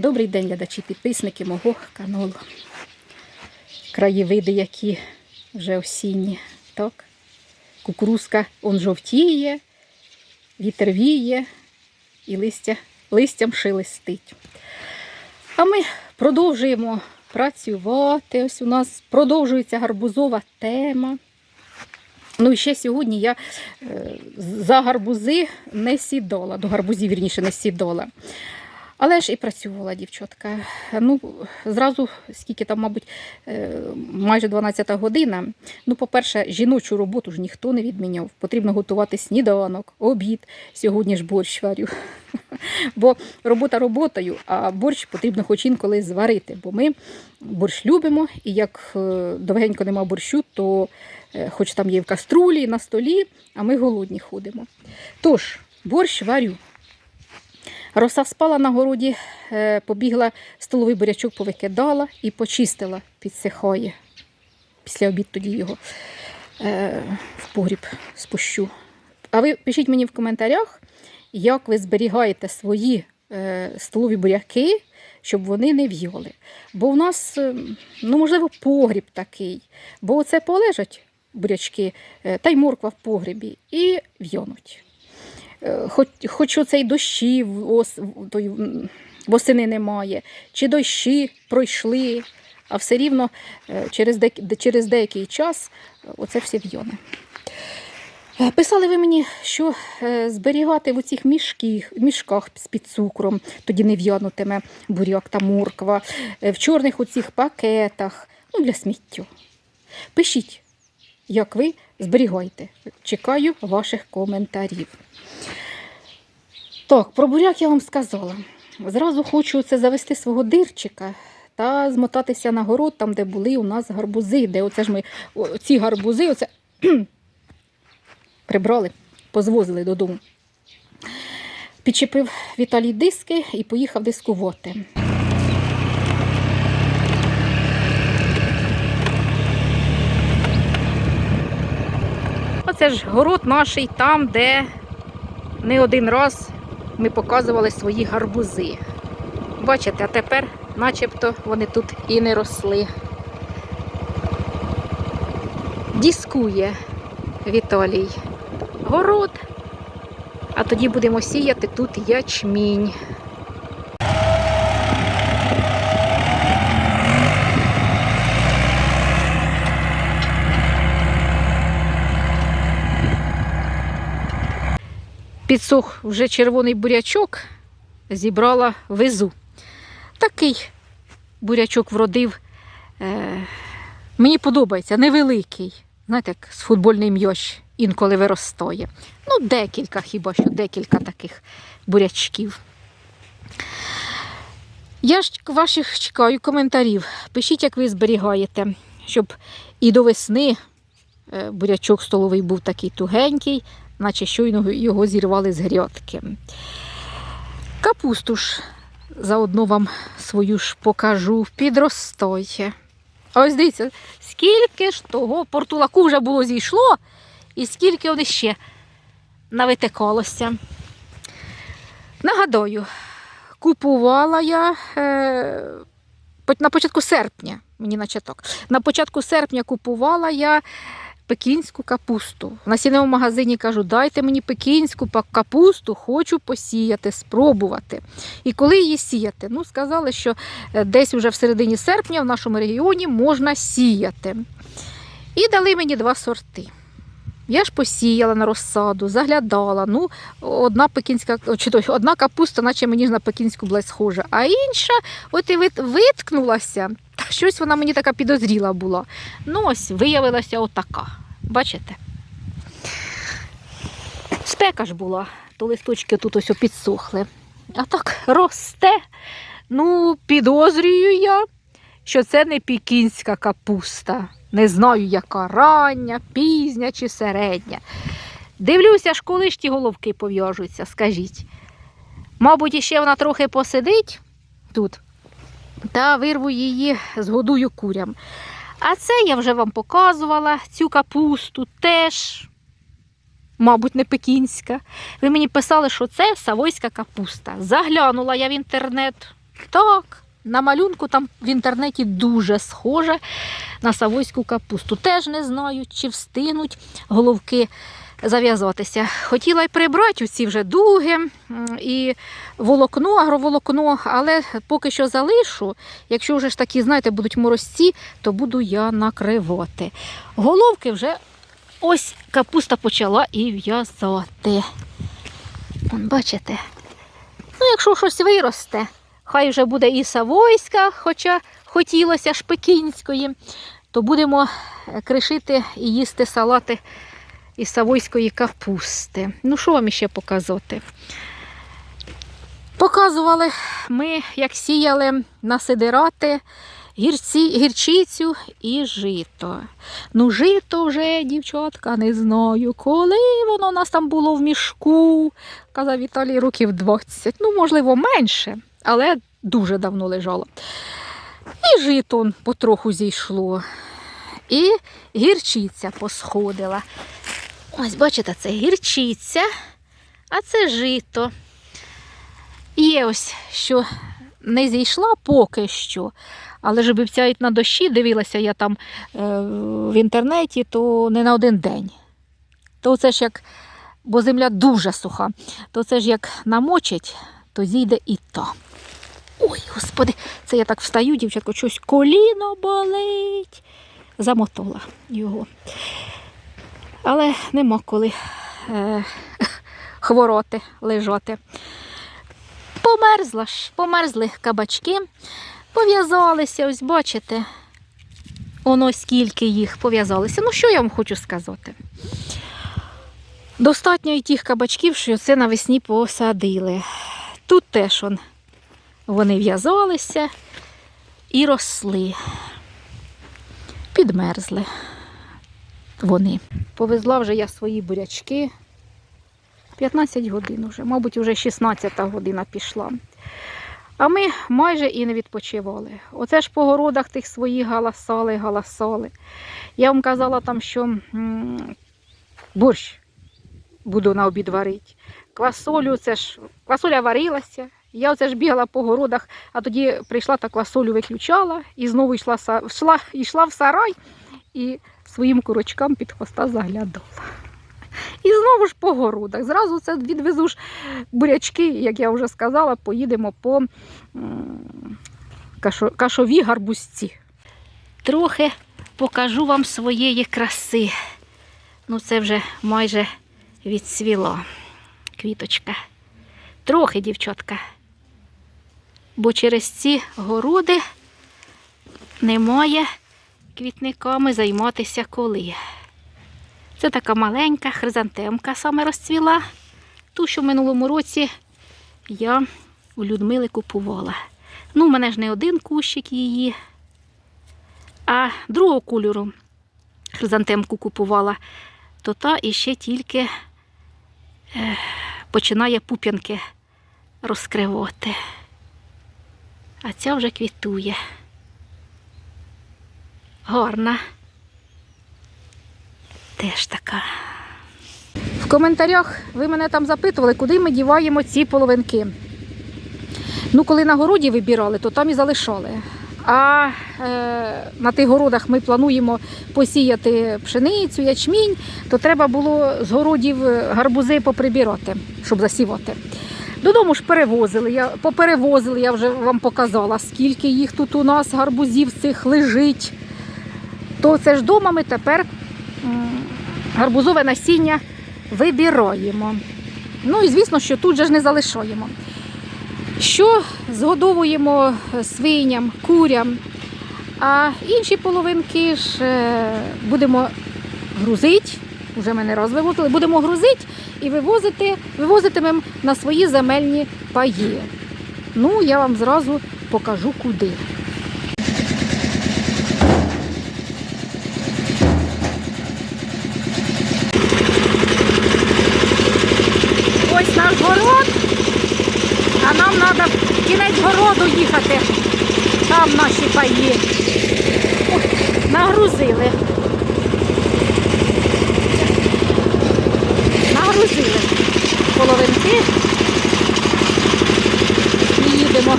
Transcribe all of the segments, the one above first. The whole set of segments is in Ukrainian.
Добрий день, глядачі, підписники мого каналу. Краєвиди, які вже осінні. Так? Кукурузка он жовтіє, вітер віє і листя, листям шелестить. А ми продовжуємо працювати. Ось у нас продовжується гарбузова тема. Ну і ще сьогодні я е, за гарбузи не сідала, до гарбузів, вірніше, не сідала. Але ж і працювала дівчатка. Ну, зразу, скільки там, мабуть, е, майже 12 година. Ну, по-перше, жіночу роботу ж ніхто не відміняв. Потрібно готувати сніданок, обід. Сьогодні ж борщ варю. Бо робота роботою, а борщ потрібно хоч інколи зварити. Бо ми борщ любимо, і як е, довгенько нема борщу, то е, хоч там є в каструлі, на столі, а ми голодні ходимо. Тож, борщ варю. Роса спала на городі, е, побігла, столовий бурячок повикидала і почистила, підсихає. Після обід тоді його е, в погріб спущу. А ви пишіть мені в коментарях, як ви зберігаєте свої е, столові буряки, щоб вони не в'яли. Бо в нас, ну, можливо, погріб такий, бо оце полежать бурячки, та й морква в погрібі, і в'януть. Е, хоч, хоч оцей дощів ос, той, восени немає, чи дощі пройшли, а все рівно е, через, де, через деякий час е, оце все в'йоне. Писали ви мені, що зберігати в оцих мішках, мішках з-під цукром, тоді не в'янутиме буряк та морква, в чорних оцих пакетах, ну, для сміття. Пишіть, як ви зберігаєте. Чекаю ваших коментарів. Так, про буряк я вам сказала. Зразу хочу це завести свого дирчика та змотатися на город, там, де були у нас гарбузи, де оце ж ми ці гарбузи оце, прибрали, позвозили додому. Підчепив Віталій диски і поїхав дискувати. Оце ж город наш там, де не один раз ми показували свої гарбузи. Бачите, а тепер начебто вони тут і не росли. Діскує Віталій город, а тоді будемо сіяти тут ячмінь. Підсох вже червоний бурячок, зібрала везу. Такий бурячок вродив. Е, мені подобається, невеликий. Знаєте, як з футбольний м'яч інколи виростає. Ну, декілька, хіба що декілька таких бурячків. Я ж ваших чекаю коментарів. Пишіть, як ви зберігаєте, щоб і до весни е, бурячок столовий був такий тугенький, наче щойно його зірвали з грядки. Капусту ж заодно вам свою ж покажу, підростає. Ось дивіться, скільки ж того портулаку вже було зійшло, і скільки вони ще навитикалося. Нагадаю, купувала я е, на початку серпня, мені наче так, на початку серпня купувала я пекінську капусту. В насінному магазині кажу, дайте мені пекінську капусту, хочу посіяти, спробувати. І коли її сіяти? Ну, сказали, що е, десь уже в середині серпня в нашому регіоні можна сіяти. І дали мені два сорти. Я ж посіяла на розсаду, заглядала. Ну, одна пекінська, чи то, одна капуста, наче мені ж на пекінську була схожа, а інша, от і вит- виткнулася. Щось вона мені така підозріла була. Ну, ось виявилася отака. Бачите? Спека ж була, то листочки тут ось підсохли. А так росте. Ну, підозрюю я, що це не пікінська капуста. Не знаю, яка рання, пізня чи середня. Дивлюся, ж коли ж ті головки пов'яжуться, скажіть. Мабуть, іще вона трохи посидить тут, та вирву її, згодую курям. А це я вже вам показувала, цю капусту теж, мабуть, не пекінська. Ви мені писали, що це савойська капуста. Заглянула я в інтернет, Так, на малюнку там в інтернеті дуже схоже на савойську капусту. Теж не знаю, чи встигнуть головки зав'язатися. Хотіла й прибрати усі вже дуги і волокно, агроволокно, але поки що залишу. Якщо вже ж такі, знаєте, будуть морозці, то буду я накривати. Головки вже ось капуста почала і в'язати. Бачите? Ну, якщо щось виросте, хай вже буде і Савойська, хоча хотілося ж пекінської, то будемо е, кришити і їсти салати із Савойської капусти. Ну, що вам іще показати? Показували ми, як сіяли насидирати гірці, гірчицю і жито. Ну, жито вже, дівчатка, не знаю, коли воно у нас там було в мішку, казав Віталій, років 20. Ну, можливо, менше, але дуже давно лежало. І жито потроху зійшло. І гірчиця посходила. Ось, бачите, це гірчиця, а це жито. Є ось, що не зійшла поки що. Але ж обіцяють на дощі, дивилася я там е, в інтернеті, то не на один день. То це ж як, бо земля дуже суха, то це ж як намочить, то зійде і то. Ой, господи, це я так встаю, дівчатко, щось коліно болить. Замотала його. Але нема коли е, хвороти лежати. Померзла ж, померзли кабачки, пов'язалися, ось бачите, воно скільки їх пов'язалися. Ну, що я вам хочу сказати? Достатньо і тих кабачків, що це навесні посадили. Тут теж он, вони в'язалися і росли, підмерзли вони. Повезла вже я свої бурячки. 15 годин вже, мабуть, вже 16 година пішла. А ми майже і не відпочивали. Оце ж по городах тих своїх галасали, галасали. Я вам казала там, що борщ буду на обід варити. Квасолю, це ж квасоля варилася. Я оце ж бігала по городах, а тоді прийшла та квасолю виключала і знову йшла, йшла, йшла в сарай і своїм курочкам під хвоста заглядала. І знову ж по городах. Зразу це відвезу ж бурячки, як я вже сказала, поїдемо по м, кашо- кашові гарбузці. Трохи покажу вам своєї краси. Ну, це вже майже відсвіло. Квіточка. Трохи, дівчатка. Бо через ці городи немає квітниками займатися коли. Це така маленька хризантемка саме розцвіла. Ту, що в минулому році я у Людмили купувала. Ну, в мене ж не один кущик її, а другого кольору хризантемку купувала, то та іще тільки е, починає пуп'янки розкривати. А ця вже квітує. Гарна. Теж така. В коментарях ви мене там запитували, куди ми діваємо ці половинки. Ну, коли на городі вибирали, то там і залишали. А е, на тих городах ми плануємо посіяти пшеницю, ячмінь, то треба було з городів гарбузи поприбирати, щоб засівати. Додому ж перевозили. Я, поперевозили, я вже вам показала, скільки їх тут у нас гарбузів цих лежить. То це ж дома ми тепер гарбузове насіння вибираємо. Ну і звісно, що тут же ж не залишаємо. Що згодовуємо свиням, курям, а інші половинки ж е, будемо грузити, вже ми не раз вивозили, будемо грузити і вивозити, вивозитимемо на свої земельні паї. Ну, я вам зразу покажу куди. наш город, а нам треба в кінець городу їхати. Там наші паї. Нагрузили. Нагрузили половинки і їдемо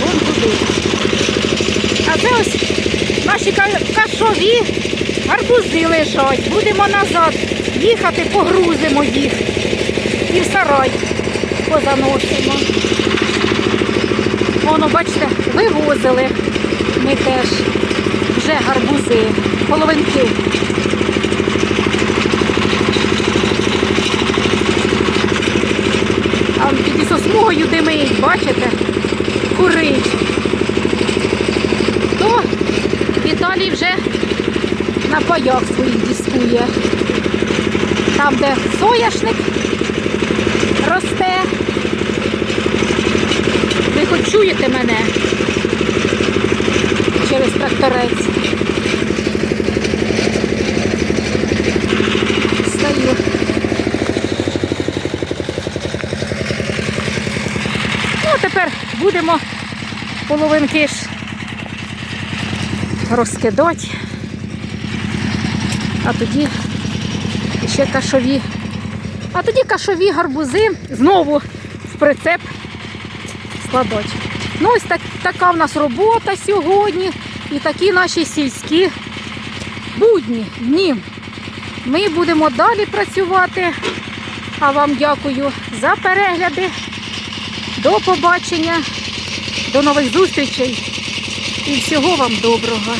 вон туди. А це ось наші кашові гарбузи лежать. Будемо назад їхати, погрузимо їх і в сарай позаносимо. Воно, бачите, вивозили ми теж вже гарбузи, половинки. Там під сосмугою димить, бачите? Курить. То Віталій вже на паях своїх дискує. Там, де соняшник росте. Ви хоч чуєте мене через тракторець. Стою. Ну, тепер будемо половинки ж розкидати. А тоді ще кашові. А тоді кашові гарбузи знову в прицеп складати. Ну, ось так, така в нас робота сьогодні і такі наші сільські будні, дні. Ми будемо далі працювати. А вам дякую за перегляди. До побачення, до нових зустрічей і всього вам доброго.